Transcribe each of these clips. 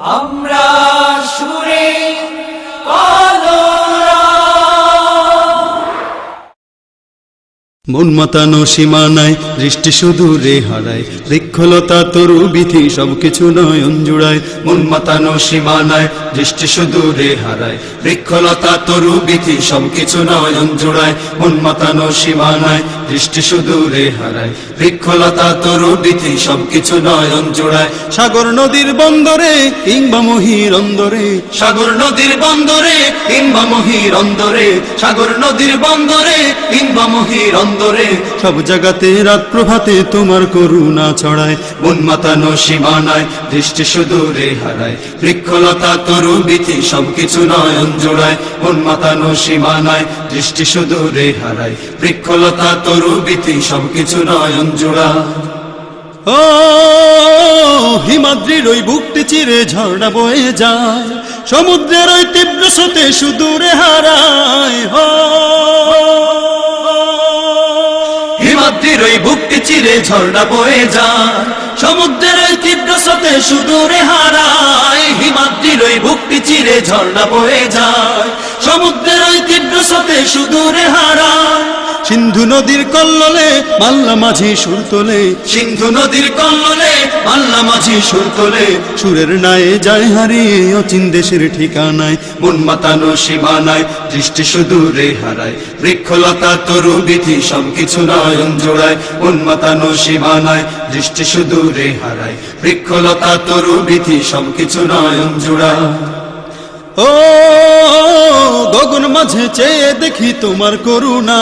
আমরা সুরে মন মাতানো সীমানায়, দৃষ্টি শুধু রে হারায়। বৃক্ষলতা, তরু বিধি সবকিছু নয়ন জুড়ায়। মন মাতানো সীমানায়, দৃষ্টি শুধু রে হারায়। বৃক্ষলতা, তরু বিধি সবকিছু নয়ন জুড়ায়। মন মাতানো সীমানায় দৃষ্টি শুধু রে হারায়। বৃক্ষলতা তরু বিধি সবকিছু নয়ন জুড়ায়। সাগর নদীর বন্দরে কিংবা মহির অন্দরে। সাগর নদীর বন্দরে কিংবা মহির অন্দরে। সাগর নদীর বন্দরে কিংবা মহির অন্দরে। সব জায়গাতে রাত প্রভাতে তোমার করুণা ছড়ায়। মন মাতানো সীমানায় দৃষ্টি শুধু রে হারায়। বৃক্ষলতা তরু বিধি সবকিছু নয়ন জোড়ায়। মন মাতানো সীমানায় দৃষ্টি শুধু রে হারায়। বৃক্ষলতা তরু বিধি সবকিছু নয়ন জোড়ায় ও হিমাদ্রির ওই বুকটি চিরে ঝর্ণা বয়ে যায় সমুদ্রের ওই তীব্র স্রোতে সুদূরে হারায় হিমাদ্রির ওই বুকটি চিরে ঝর্ণা বয়ে যায় সমুদ্রের ওই তীব্র স্রোতে সুদূরে হারায় হিমাদ্রির ওই বুকটি চিরে ঝর্ণা বয়ে যায় সমুদ্রের ওই তীব্র স্রোতে সুদূরে হারায়। সিন্ধু নদীর কল্লোলে, মাল্লা মাঝি সুর তোলে। সিন্ধু নদীর কল্লোলে, মাল্লা মাঝি সুর তোলে। সুরের নায়ে যায় হারিয়ে অচিন দেশের ঠিকানায়। মন মাতানো সীমানায় দৃষ্টি শুধু রে হারায়। বৃক্ষলতা, তরু বিধি, সবকিছু নয়ন জোড়ায়। মন মাতানো সীমানায় দৃষ্টি শুধু রে হারায়। বৃক্ষলতা, তরু বিধি, সবকিছু নয়ন জোড়ায়। ও, গগন মাঝে চেয়ে দেখি তোমার করুণা।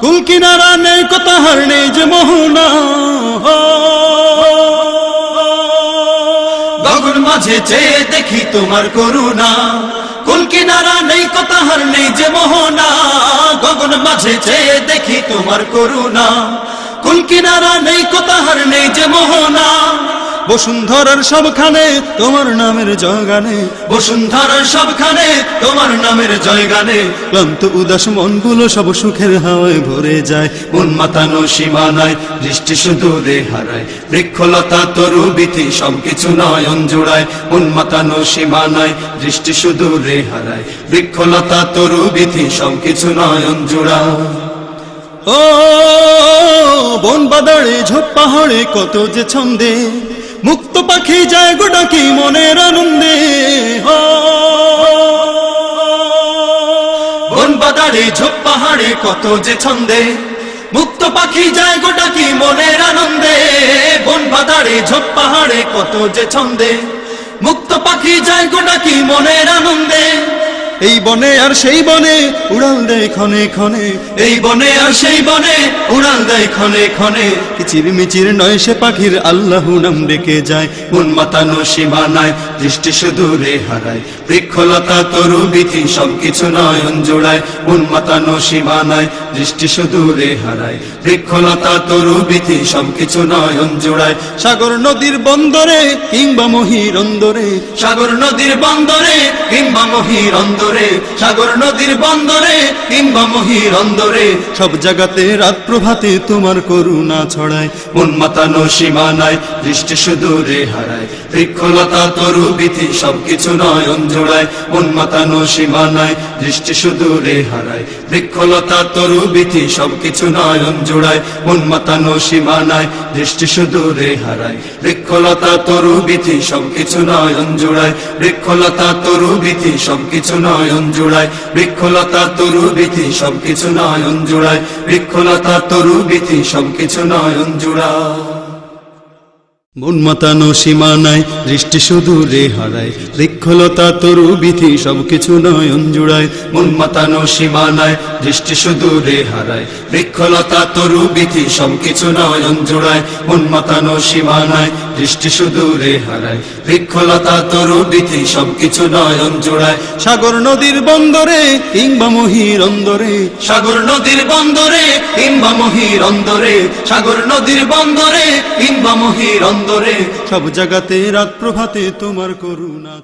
কুল কিনারা নেই, কথা হার নেই যে মোহনা। গগন মাঝে চেয়ে দেখি তোমার করুণা। কুল কিনারা নেই, কথা হার নেই যে মোহনা। গগন মাঝে চেয়ে দেখি তোমার করুণা। কুল কিনারা নেই, কথা হার নেই বসুন্ধরার সবখানে তোমার নামের জয়গানে। বসুন্ধরার সবখানে তোমার নামের জয়গানে। ক্লান্ত, উদাস মনগুলো সব সুখের হাওয়ায় ভরে যায়। মন মাতানো সীমানায়, দৃষ্টি শুধু রে হারায় বৃক্ষলতা তরু বিধি সবকিছু নয়ন জোড়ায়। মন মাতানো সীমানায়, দৃষ্টি শুধু রে হারায় বৃক্ষলতা তরু বিধি সবকিছু নয়ন জোড়ায়। ও বন বাদারে ঝোপ পাহাড়ে কত যে ছন্দে। মুক্ত পাখি যায় গোডাকি মনের আনন্দে? বন বাদারে ঝোপ পাহাড়ে, কত যে ছন্দে। মুক্ত পাখি যায় গোডাকি মনের আনন্দে? বন বাদারে ঝোপ পাহাড়ে, কত যে ছন্দে। মুক্ত পাখি যায় গোডাকি মনের আনন্দে? এই বনে আর সেই বনে, উড়াল দেয় ক্ষণে ক্ষণে। এই বনে আর সেই বনে, উড়াল দেয় ক্ষণে ক্ষণে। কিচির মিচির নয় সে পাখির, আল্লাহ নাম ডেকে যায়। মন মাতানো সীমানায় দৃষ্টি শুধু রে হারায়। বৃক্ষলতা তরু বিধি সবকিছু নয়ন জোড়ায়। মন মাতানো সীমানায় দৃষ্টি শুধু রে হারায়। বৃক্ষলতা তরু বিধি সবকিছু নয়ন জোড়ায়। সাগর নদীর বন্দরে কিংবা মহির অন্দরে। সাগর নদীর বন্দরে কিংবা মহির অন্দরে। সাগর নদীর বন্দরে কিংবা মহির অন্দরে, সব জায়গাতে রাত প্রভাতে তোমার করুণা ছড়ায়। মন মাতানো সীমানায়, দৃষ্টি শুধু রে হারায়। বৃক্ষলতা তরু বিধি সবকিছু নয়ন জোড়ায়। মন মাতানো সীমানায়, দৃষ্টি শুধু রে হারায়। বৃক্ষলতা তরু বিধি সবকিছু নয়ন জোড়ায়। মন মাতানো সীমানায়, দৃষ্টি শুধু রে হারায়। বৃক্ষলতা তরু বিধি সবকিছু নয়ন জোড়ায়। বৃক্ষলতা তরু বিধি সবকিছু নয়ন জোড়ায়, বৃক্ষলতা তরু বিধি সবকিছু নয়ন জোড়ায়, বৃক্ষলতা তরু বিধি সবকিছু নয়ন জোড়ায়। মন মাতানো সীমানায় দৃষ্টি শুধু রে হারায়, বৃক্ষলতা তরু বিধি সবকিছু নয়ন জুড়ায়। মন মাতানো সীমানায় দৃষ্টি শুধু রে হারায়, বৃক্ষলতা তরু বিধি সবকিছু নয়ন জোড়ায়। মন মাতানো সীমানায় দৃষ্টি সুদূরে হারায়। বৃক্ষলতা তরুণীতে সবকিছু নয়ন জোড়ায়। সাগর নদীর বন্দরে কিংবা মহির অন্দরে। সাগর নদীর বন্দরে কিংবা মহির অন্দরে। সাগর নদীর বন্দরে কিংবা মহির অন্দরে। সব জায়গাতে রাত প্রভাতে তোমার করুণা।